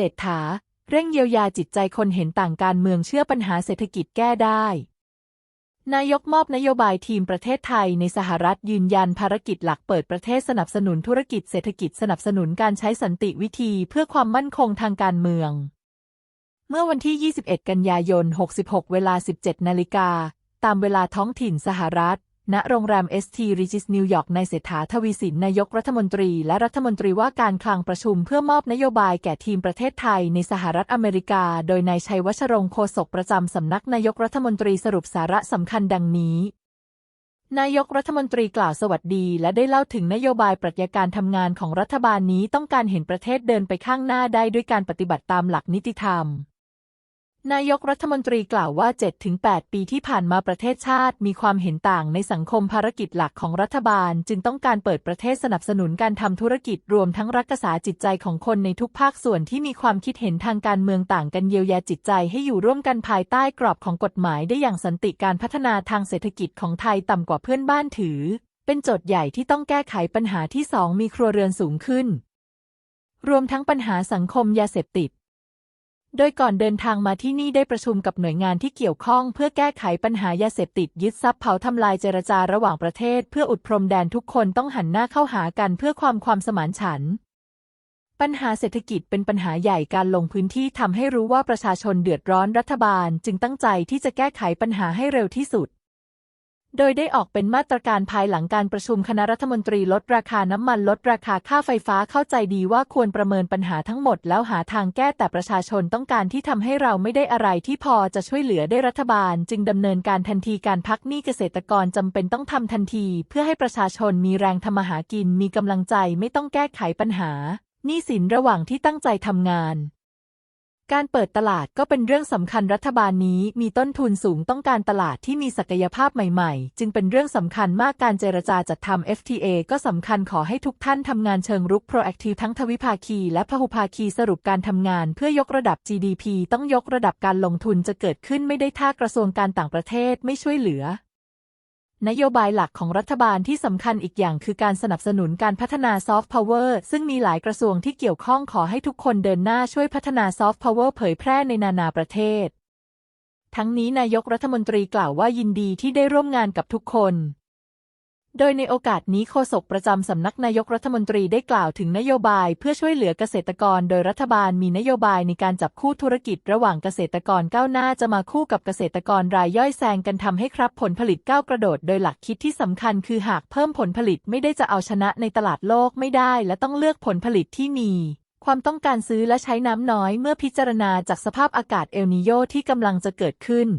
เศรษฐา เร่งเยียวยาจิตใจคนเห็นต่างการเมืองเชื่อปัญหาเศรษฐกิจแก้ได้ นายกมอบนโยบายทีมประเทศไทยในสหรัฐยืนยันภารกิจหลักเปิดประเทศสนับสนุนธุรกิจเศรษฐกิจสนับสนุนการใช้สันติวิธีเพื่อความมั่นคงทางการเมือง เมื่อวันที่ 21 กันยายน 66 เวลา 17 นาฬิกา ตามเวลาท้องถิ่นสหรัฐ ณโรงแรมเอสทีริจิสนิวยอร์กในเศรษฐาทวีสินนายกรัฐมนตรีและรัฐมนตรีว่าการคลังประชุมเพื่อมอบนโยบายแก่ทีมประเทศไทยในสหรัฐอเมริกา โดยนายชัยวัชรงคโฆษกประจำสำนักนายกรัฐมนตรีสรุปสาระสำคัญดังนี้ นายกรัฐมนตรีกล่าวสวัสดี และได้เล่าถึงนโยบายปรัชญาการทำงานของรัฐบาลนี้ต้องการเห็นประเทศเดินไปข้างหน้าได้ด้วยการปฏิบัติตามหลักนิติธรรม นายกรัฐมนตรีกล่าวว่า 7-8 ปีที่ผ่านมาประเทศชาติ มีความเห็นต่างในสังคมภารกิจหลักของรัฐบาล จึงต้องการเปิดประเทศสนับสนุนการทำธุรกิจรวมทั้งรักษาจิตใจของคนในทุกภาคส่วนที่มีความคิดเห็นทางการเมืองต่างกันเยียวยาจิตใจให้อยู่ร่วมกันภายใต้กรอบของกฎหมายได้อย่างสันติการพัฒนาทางเศรษฐกิจของไทยต่ำกว่าเพื่อนบ้านถือ เป็นโจทย์ใหญ่ที่ต้องแก้ไขปัญหาที่สองมีครัวเรือนสูงขึ้น รวมทั้งปัญหาสังคมยาเสพติด โดยก่อนเดินทางมาที่นี่ได้ประชุมกับหน่วยงานที่เกี่ยวข้อง เพื่อแก้ไขปัญหายาเสพติดยึดทรัพย์เผาทำลายเจรจาระหว่างประเทศ เพื่ออุดพรมแดนทุกคนต้องหันหน้าเข้าหากันเพื่อความความสมานฉันท์ปัญหาเศรษฐกิจเป็นปัญหาใหญ่การลงพื้นที่ทำให้รู้ว่าประชาชนเดือดร้อนรัฐบาล จึงตั้งใจที่จะแก้ไขปัญหาให้เร็วที่สุด โดยได้ออกเป็นมาตรการภายหลังการประชุมคณะรัฐมนตรีลดราคาน้ำมันลดราคาค่าไฟฟ้าเข้าใจดีว่าควรประเมินปัญหาทั้งหมดแล้วหาทางแก้แต่ประชาชนต้องการที่ทำให้เราไม่ได้อะไรที่พอจะช่วยเหลือได้รัฐบาล จึงดำเนินการทันทีการพักหนี้เกษตรกรจำเป็นต้องทำทันที เพื่อให้ประชาชนมีแรงทำมาหากินมีกำลังใจไม่ต้องแก้ไขปัญหาหนี้สินระหว่างที่ตั้งใจทำงาน การเปิดตลาดก็เป็นเรื่องสำคัญรัฐบาลนี้มีต้นทุนสูงต้องการตลาดที่มีศักยภาพใหม่ๆ จึงเป็นเรื่องสำคัญมากการเจรจาจัดทำ FTA ก็สำคัญขอให้ทุกท่านทำงานเชิงรุก proactive ทั้งทวิภาคีและพหุภาคีสรุปการทำงาน เพื่อยกระดับ GDP ต้องยกระดับการลงทุนจะเกิดขึ้นไม่ได้ถ้ากระทรวงการต่างประเทศไม่ช่วยเหลือ นโยบายหลักของรัฐบาลที่สำคัญอีกอย่างคือการสนับสนุนการพัฒนาซอฟต์พาวเวอร์ซึ่งมีหลายกระทรวงที่เกี่ยวข้องขอให้ทุกคนเดินหน้าช่วยพัฒนาซอฟต์พาวเวอร์เผยแพร่ในนานาประเทศ ทั้งนี้นายกรัฐมนตรีกล่าวว่ายินดีที่ได้ร่วมงานกับทุกคน โดยในโอกาสนี้โฆษกประจำสำนักนายกรัฐมนตรีได้กล่าวถึงนโยบายเพื่อช่วยเหลือเกษตรกร โดยรัฐบาลมีนโยบายในการจับคู่ธุรกิจระหว่างเกษตรกรก้าวหน้าจะมาคู่กับเกษตรกรรายย่อยแซงกันทำให้ครับผลผลิตก้าวกระโดด โดยหลักคิดที่สำคัญคือหากเพิ่มผลผลิตไม่ได้จะเอาชนะในตลาดโลกไม่ได้ และต้องเลือกผลผลิตที่มีความต้องการซื้อและใช้น้ำน้อยเมื่อพิจารณาจากสภาพอากาศเอลนิโยที่กำลังจะเกิดขึ้น